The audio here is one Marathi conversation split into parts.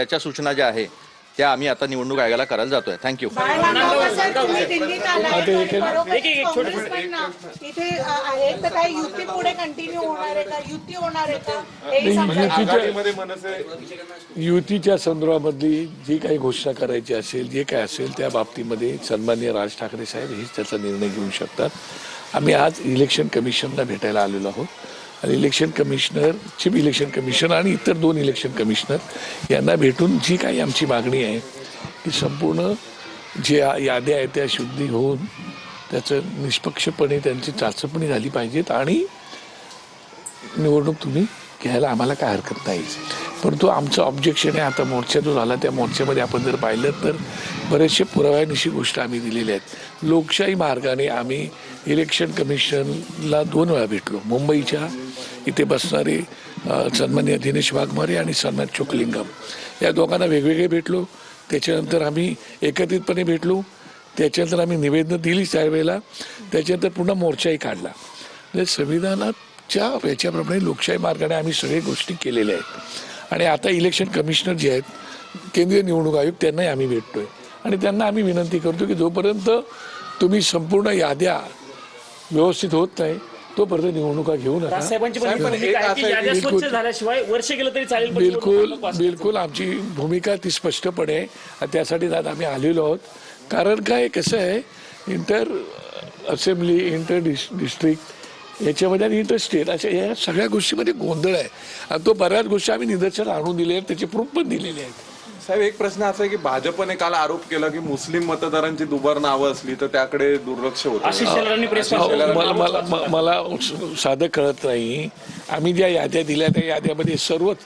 त्याच्या सूचना ज्या आहे त्या आम्ही आता निवडणूक आयोगाला करायला जातोय. थँक्यू युतीच्या संदर्भामधली जी काही घोषणा करायची असेल जे काय असेल त्या बाबतीमध्ये सन्माननीय राज ठाकरे साहेब हेच त्याचा निर्णय घेऊ शकतात. आम्ही आज इलेक्शन कमिशनला भेटायला आलेलो आहोत. आणि election commissioner chief election commissioner आणि इतर दोन इलेक्शन कमिशनर यांना भेटून जी काही आमची मागणी आहे की संपूर्ण जे याद्या आहेत त्या शुद्धी होऊन त्याचं निष्पक्षपणे त्यांची चाचपणी झाली पाहिजेत आणि निवडणूक तुम्ही घ्यायला आम्हाला काय हरकत नाही. परंतु आमचं ऑब्जेक्शन आहे आता मोर्चा जो झाला त्या मोर्चामध्ये आपण जर पाहिलं तर बरेचसे पुराव्यानिशी गोष्ट आम्ही दिलेल्या आहेत. लोकशाही मार्गाने आम्ही इलेक्शन कमिशनला दोन वेळा भेटलो मुंबईच्या इथे बसणारे सन्मान्य दिनेश वाघमारे आणि सन्मान चोकलिंगम. या दोघांना वेगवेगळे भेटलो. त्याच्यानंतर आम्ही एकत्रितपणे भेटलो. त्याच्यानंतर आम्ही निवेदनं दिली त्यावेळेला. त्याच्यानंतर पुन्हा मोर्चाही काढला. म्हणजे संविधानाच्या याच्याप्रमाणे लोकशाही मार्गाने आम्ही सगळे गोष्टी केलेल्या आहेत. आणि आता इलेक्शन कमिशनर जे आहेत केंद्रीय निवडणूक आयोग त्यांनाही आम्ही भेटतोय. आणि त्यांना आम्ही विनंती करतो की जोपर्यंत तुम्ही संपूर्ण याद्या व्यवस्थित होत नाही तोपर्यंत निवडणुका घेऊ नका साहेबांची पण साहेब, पण भूमिका एक आहे की असं आहे याद्या की स्वच्छ झाल्याशिवाय वर्ष गेलं तरी चालेल पण बिलकुल निवडणूक नको बिलकुल आमची भूमिका ती स्पष्टपणे आहे. आणि त्यासाठी आज आम्ही आलेलो आहोत. कारण काय कसं आहे inter assembly inter dis district याच्यामध्ये आणि इंटर स्टेट अशा या सगळ्या गोष्टीमध्ये गोंधळ आहे. आणि तो बऱ्याच गोष्टी आम्ही निदर्शनास आणून दिले आहेत त्याचे प्रूफ पण दिलेले आहेत. साहेब एक प्रश्न असा आहे की भाजपने काल आरोप केला की मुस्लिम मतदारांची दुबार नावं असली तर त्याकडे दुर्लक्ष आशिष होतं शेलारांनी प्रेस अहो, मला मला म- मला साधं कळत नाही. आम्ही ज्या याद्या दिल्या त्या याद्यामध्ये सर्वच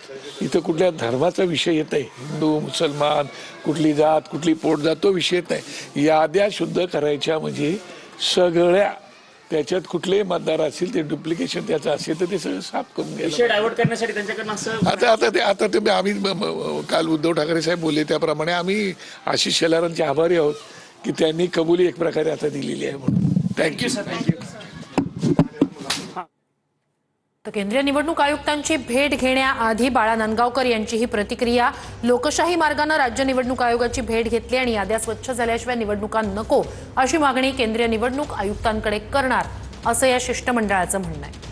इथं कुठल्या धर्माचा विषय येत आहे? हिंदू मुसलमान कुठली जात कुठली पोटजात तो विषय येत नाही. याद्या शुद्ध करायच्या म्हणजे सगळ्या त्याच्यात कुठलेही मतदार असतील ते डुप्लिकेशन त्याचं असेल तर ते सगळं साफ करून विषय डायव्हर्ट करण्यासाठी त्यांच्याकडनं असं आता आता ते आता ते आम्ही म- म- काल उद्धव ठाकरे साहेब बोलले त्याप्रमाणे आम्ही आशिष शेलारांचे आभारी आहोत की त्यांनी कबुली एक प्रकारे आता दिलेली आहे म्हणून. थँक्यू तर केंद्रीय निवडणूक आयुक्तांची भेट घेण्याआधी बाळा नांदगावकर यांची ही प्रतिक्रिया. लोकशाही मार्गानं राज्य निवडणूक आयोगाची भेट घेतली आणि याद्या स्वच्छ झाल्याशिवाय निवडणुका नको अशी मागणी केंद्रीय निवडणूक आयुक्तांकडे करणार असं या शिष्टमंडळाचं म्हणणं आहे.